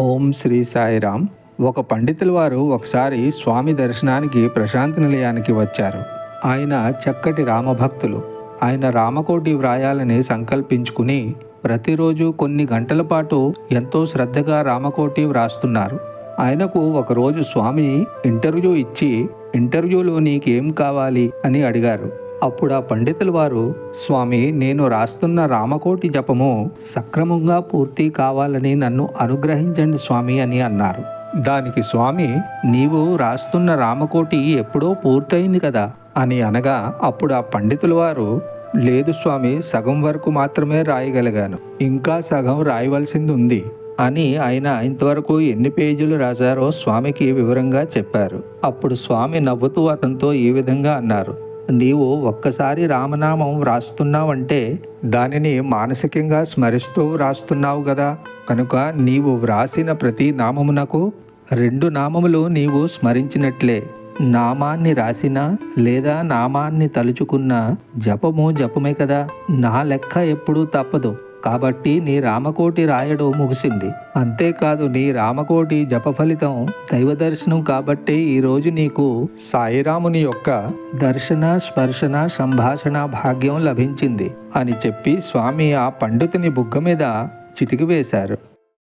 ఓం శ్రీ సాయిరామ్. ఒక పండితుల వారు ఒకసారి స్వామి దర్శనానికి ప్రశాంతి నిలయానికి వచ్చారు. ఆయన చక్కటి రామభక్తులు. ఆయన రామకోటి వ్రాయాలని సంకల్పించుకుని ప్రతిరోజు కొన్ని గంటల పాటు ఎంతో శ్రద్ధగా రామకోటి వ్రాస్తున్నారు. ఆయనకు ఒకరోజు స్వామి ఇంటర్వ్యూ ఇచ్చి ఇంటర్వ్యూలో నీకేం కావాలి? అని అడిగారు. అప్పుడు ఆ పండితుల వారు స్వామి నేను రాస్తున్న రామకోటి జపము సక్రమంగా పూర్తి కావాలని నన్ను అనుగ్రహించండి స్వామి అని అన్నారు. దానికి స్వామి నీవు రాస్తున్న రామకోటి ఎప్పుడో పూర్తయింది కదా అని అనగా అప్పుడు ఆ పండితుల వారు లేదు స్వామి సగం వరకు మాత్రమే రాయగలిగాను. ఇంకా సగం రాయవలసింది ఉంది అని ఆయన ఇంతవరకు ఎన్ని పేజీలు రాశారో స్వామికి వివరంగా చెప్పారు. అప్పుడు స్వామి నవ్వుతూ అతనితో ఈ విధంగా అన్నారు. నీవు ఒక్కసారి రామనామం వ్రాస్తున్నావంటే దానిని మానసికంగా స్మరిస్తూ వ్రాస్తున్నావు కదా కనుక నీవు వ్రాసిన ప్రతి నామమునకు రెండు నామములు నీవు స్మరించినట్లే. నామాన్ని రాసినా లేదా నామాన్ని తలుచుకున్న జపము జపమే కదా. నా లెక్క ఎప్పుడూ తప్పదు. కాబట్టి నీ రామకోటి రాయడం ముగిసింది. అంతేకాదు నీ రామకోటి జప ఫలితం దైవ దర్శనం కాబట్టే ఈరోజు నీకు సాయిరాముని యొక్క దర్శన స్పర్శన సంభాషణ భాగ్యం లభించింది అని చెప్పి స్వామి ఆ పండితుని బుగ్గ మీద చిటికి వేశారు.